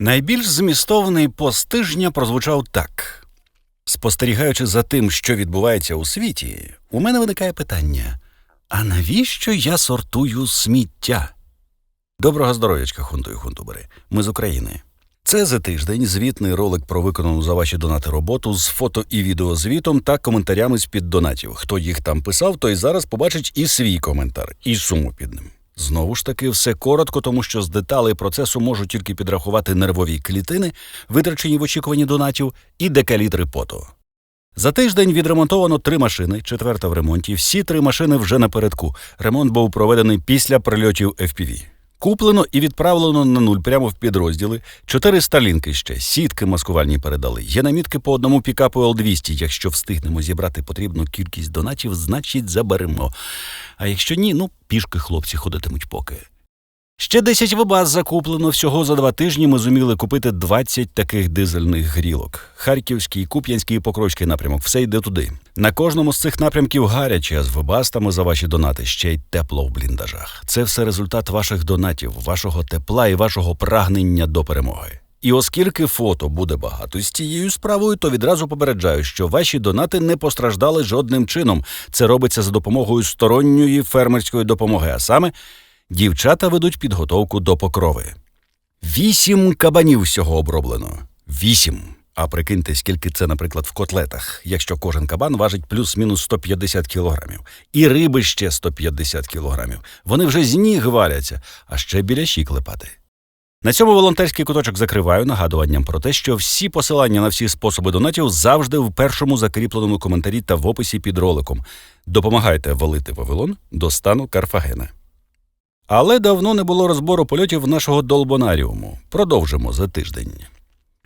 Найбільш змістовний пост тижня прозвучав так. Спостерігаючи за тим, що відбувається у світі, у мене виникає питання: а навіщо я сортую сміття? Доброго здоров'ячка, хунту і хунтубери. Ми з України. Це за тиждень звітний ролик про виконану за ваші донати роботу з фото і відеозвітом та коментарями з-під донатів. Хто їх там писав, той зараз побачить і свій коментар, і суму під ним. Знову ж таки, все коротко, тому що з деталей процесу можу тільки підрахувати нервові клітини, витрачені в очікуванні донатів, і декалітри поту. За тиждень відремонтовано три машини, четверта в ремонті. Всі три машини вже напередку. Ремонт був проведений після прильотів FPV. Куплено і відправлено на нуль прямо в підрозділи. Чотири сталінки ще, сітки маскувальні передали. Є намітки по одному пікапу Л-200. Якщо встигнемо зібрати потрібну кількість донатів, значить заберемо. А якщо ні, ну пішки хлопці ходитимуть поки. Ще 10 вебаз закуплено. Всього за два тижні ми зуміли купити 20 таких дизельних грілок. Харківський, Куп'янський і Покровський напрямок. Все йде туди. На кожному з цих напрямків гаряче, а з вебастами за ваші донати ще й тепло в бліндажах. Це все результат ваших донатів, вашого тепла і вашого прагнення до перемоги. І оскільки фото буде багато з цією справою, то відразу попереджаю, що ваші донати не постраждали жодним чином. Це робиться за допомогою сторонньої фермерської допомоги, а саме дівчата ведуть підготовку до покрови. Вісім кабанів всього оброблено. Вісім. А прикиньте, скільки це, наприклад, в котлетах, якщо кожен кабан важить плюс-мінус 150 кілограмів. І риби ще 150 кілограмів. Вони вже з ніг валяться, а ще біляші клепати. На цьому волонтерський куточок закриваю нагадуванням про те, що всі посилання на всі способи донатів завжди в першому закріпленому коментарі та в описі під роликом. Допомагайте валити Вавилон до стану Карфагена. Але давно не було розбору польотів нашого долбонаріуму. Продовжимо за тиждень.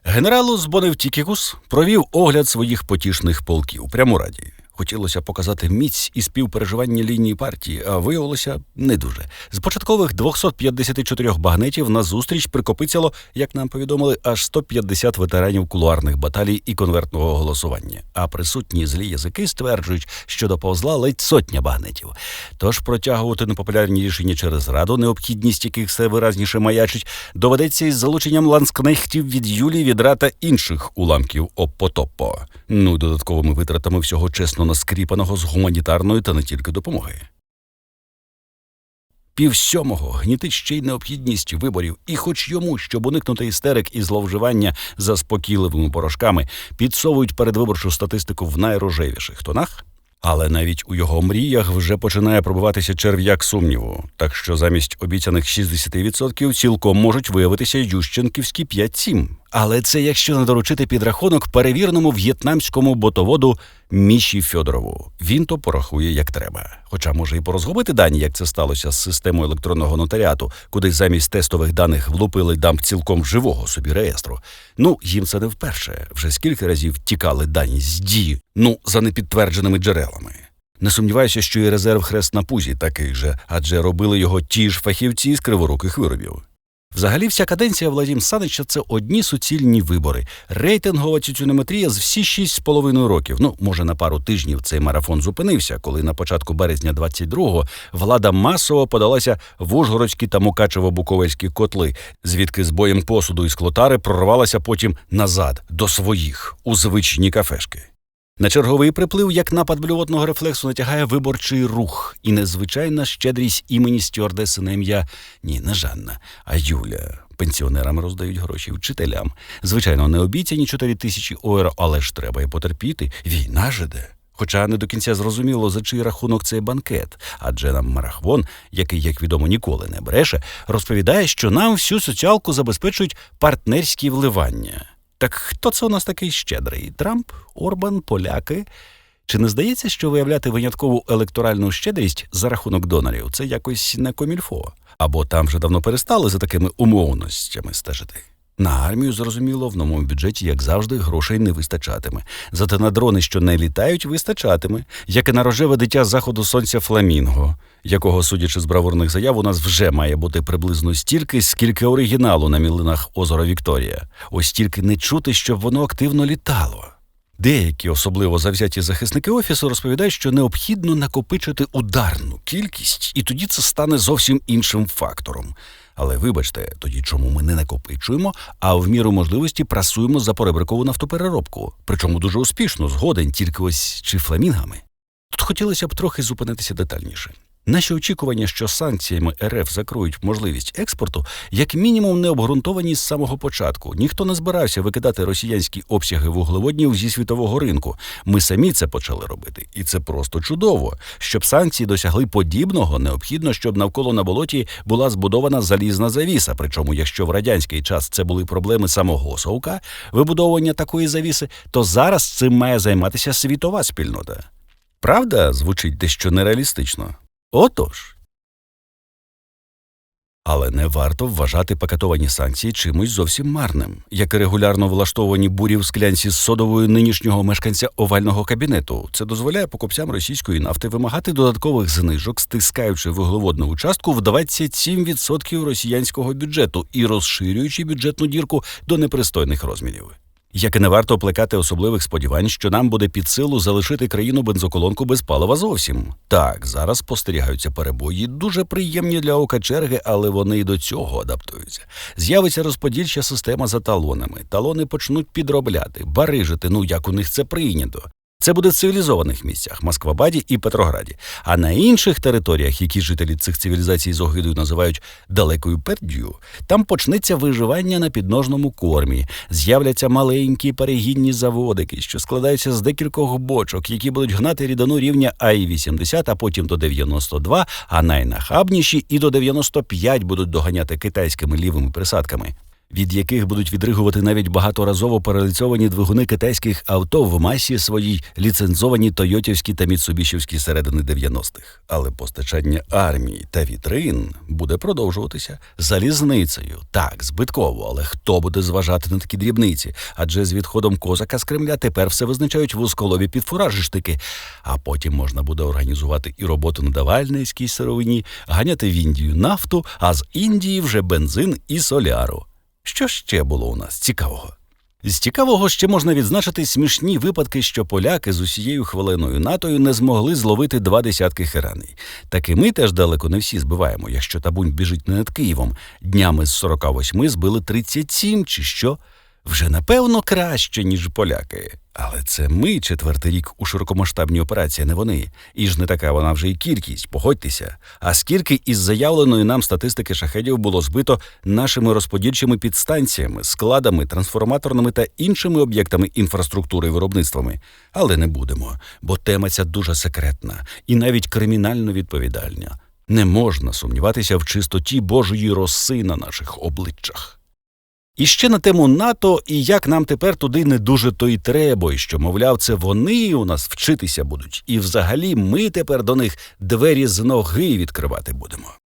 Генералус Боневтікікус провів огляд своїх потішних полків прямо раді. Хотілося показати міць і співпереживання лінії партії, а виявилося не дуже. З початкових 254 багнетів на зустріч прикопицяло, як нам повідомили, аж 150 ветеранів кулуарних баталій і конвертного голосування. А присутні злі язики стверджують, що доповзла ледь сотня багнетів. Тож протягувати непопулярні рішення через раду, необхідність яких все виразніше маячить, доведеться із залученням ланскнехтів від Юлі, відра та інших уламків Оппотоппо. Ну, додатковими витратами всього чесно наскріпаного з гуманітарної та не тільки допомоги. Пів сьомого гнітить ще й необхідність виборів, і хоч йому, щоб уникнути істерик і зловживання заспокійливими порошками, підсовують передвиборчу статистику в найрожевіших тонах, але навіть у його мріях вже починає пробиватися черв'як сумніву, так що замість обіцяних 60% цілком можуть виявитися ющенківські 5-7. Але це якщо не доручити підрахунок перевіреному в'єтнамському ботоводу Міші Фьодорову. Він то порахує як треба. Хоча може і порозгубити дані, як це сталося з системою електронного нотаріату, куди замість тестових даних влупили дамп цілком живого собі реєстру. Ну, їм це не вперше. Вже скільки разів тікали дані з дії, ну за непідтвердженими джерелами. Не сумніваюся, що і резерв хрест на пузі такий же, адже робили його ті ж фахівці з криворуких виробів. Взагалі, вся каденція Владім Санича це одні суцільні вибори. Рейтингова тютюнометрія з всі шість з половиною років. Ну, може, на пару тижнів цей марафон зупинився, коли на початку березня 22-го влада масово подалася в Ужгородські та Мукачево-Буковельські котли, звідки з боєм посуду і склотари прорвалася потім назад до своїх у звичні кафешки. На черговий приплив, як напад блювотного рефлексу, натягає виборчий рух і незвичайна щедрість імені стюардеси на ім'я ні, не Жанна, а Юля. Пенсіонерам роздають гроші вчителям. Звичайно, не обіцяні 4 тисячі євро, але ж треба і потерпіти. Війна жиде. Хоча не до кінця зрозуміло, за чий рахунок цей банкет, адже нам Марахвон, який, як відомо, ніколи не бреше, розповідає, що нам всю соціалку забезпечують партнерські вливання. Так хто це у нас такий щедрий? Трамп, Орбан, поляки? Чи не здається, що виявляти виняткову електоральну щедрість за рахунок донорів це якось не комільфо? Або там вже давно перестали за такими умовностями стежити? На армію, зрозуміло, в новому бюджеті, як завжди, грошей не вистачатиме. Зате на дрони, що не літають, вистачатиме, як і на рожеве дитя заходу сонця Фламінго, якого, судячи з бравурних заяв, у нас вже має бути приблизно стільки, скільки оригіналу на мілинах озера Вікторія. Ось тільки не чути, щоб воно активно літало. Деякі, особливо завзяті захисники офісу, розповідають, що необхідно накопичити ударну кількість, і тоді це стане зовсім іншим фактором. Але вибачте, тоді чому ми не накопичуємо, а в міру можливості прасуємо за поребрикову нафтопереробку, причому дуже успішно, згоден, тільки ось чи фламінгами. Тут хотілося б трохи зупинитися детальніше. Наші очікування, що санкціями РФ закроють можливість експорту, як мінімум не обґрунтовані з самого початку. Ніхто не збирався викидати росіянські обсяги вуглеводнів зі світового ринку. Ми самі це почали робити, і це просто чудово. Щоб санкції досягли подібного, необхідно, щоб навколо на болоті була збудована залізна завіса. Причому, якщо в радянський час це були проблеми самого совка, вибудовування такої завіси, то зараз цим має займатися світова спільнота. Правда, звучить дещо нереалістично. Отож. Але не варто вважати пакетовані санкції чимось зовсім марним, як і регулярно влаштовані бурі в склянці з содовою нинішнього мешканця овального кабінету. Це дозволяє покупцям російської нафти вимагати додаткових знижок, стискаючи вуглеводну участку в 27% росіянського бюджету і розширюючи бюджетну дірку до непристойних розмірів. Як і не варто плекати особливих сподівань, що нам буде під силу залишити країну бензоколонку без палива зовсім. Так, зараз спостерігаються перебої, дуже приємні для ока черги, але вони й до цього адаптуються. З'явиться розподільча система за талонами. Талони почнуть підробляти, барижити, ну як у них це прийнято. Це буде в цивілізованих місцях Москвабаді і Петрограді. А на інших територіях, які жителі цих цивілізацій з огидою називають далекою пердю, там почнеться виживання на підножному кормі. З'являться маленькі перегінні заводики, що складаються з декількох бочок, які будуть гнати рідину рівня АІ-80, а потім до 92, а найнахабніші і до 95 будуть доганяти китайськими лівими присадками від яких будуть відригувати навіть багаторазово паралізовані двигуни китайських авто в масі своїй ліцензовані тойотівські та міцубішівські середини 90-х. Але постачання армії та вітрин буде продовжуватися залізницею. Так, збитково, але хто буде зважати на такі дрібниці? Адже з відходом козака з Кремля тепер все визначають вузколові підфуражиштики, а потім можна буде організувати і роботу на давальницькій сировині, ганяти в Індію нафту, а з Індії вже бензин і соляру. Що ще було у нас цікавого? З цікавого ще можна відзначити смішні випадки, що поляки з усією хвилиною натою не змогли зловити два десятки хераней. Так і ми теж далеко не всі збиваємо, якщо табунь біжить не над Києвом. Днями з 48 збили 37 чи що. Вже напевно краще, ніж поляки. Але це ми четвертий рік у широкомасштабній операції, не вони. І ж не така вона вже й кількість, погодьтеся. А скільки із заявленої нам статистики шахедів було збито нашими розподільчими підстанціями, складами, трансформаторними та іншими об'єктами інфраструктури і виробництвами. Але не будемо, бо тема ця дуже секретна і навіть кримінально відповідальна. Не можна сумніватися в чистоті Божої роси на наших обличчях. І ще на тему НАТО і як нам тепер туди не дуже то й треба, і що, мовляв, це вони у нас вчитися будуть, і взагалі ми тепер до них двері з ноги відкривати будемо.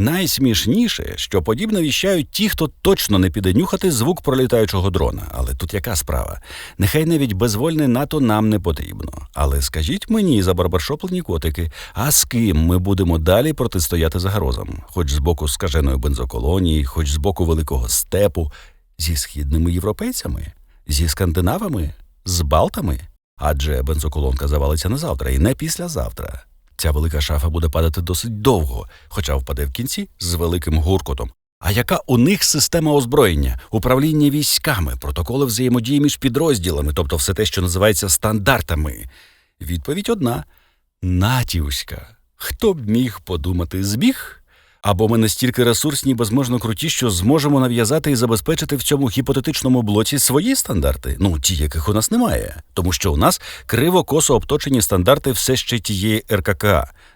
Найсмішніше, що подібно віщають ті, хто точно не піде нюхати звук пролітаючого дрона. Але тут яка справа? Нехай навіть безвольне НАТО нам не потрібно. Але скажіть мені за барбаршоплені котики, а з ким ми будемо далі протистояти загрозам? Хоч з боку скаженої бензоколонії, хоч з боку великого степу, зі східними європейцями, зі скандинавами, з балтами? Адже бензоколонка завалиться не завтра і не післязавтра. Ця велика шафа буде падати досить довго, хоча впаде в кінці з великим гуркотом. А яка у них система озброєння, управління військами, протоколи взаємодії між підрозділами, тобто все те, що називається стандартами? Відповідь одна натівська. Хто б міг подумати збіг? Або ми настільки ресурсні і безможно круті, що зможемо нав'язати і забезпечити в цьому гіпотетичному блоці свої стандарти, ну ті, яких у нас немає, тому що у нас криво косо обточені стандарти все ще тієї РКК.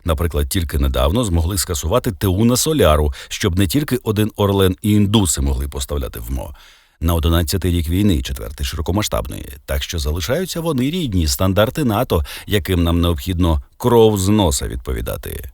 Наприклад, тільки недавно змогли скасувати ТУ соляру, щоб не тільки один Орлен і індуси могли поставляти в МО. На 11-й рік війни, четвертий широкомасштабної, так що залишаються вони рідні стандарти НАТО, яким нам необхідно кров з носа відповідати.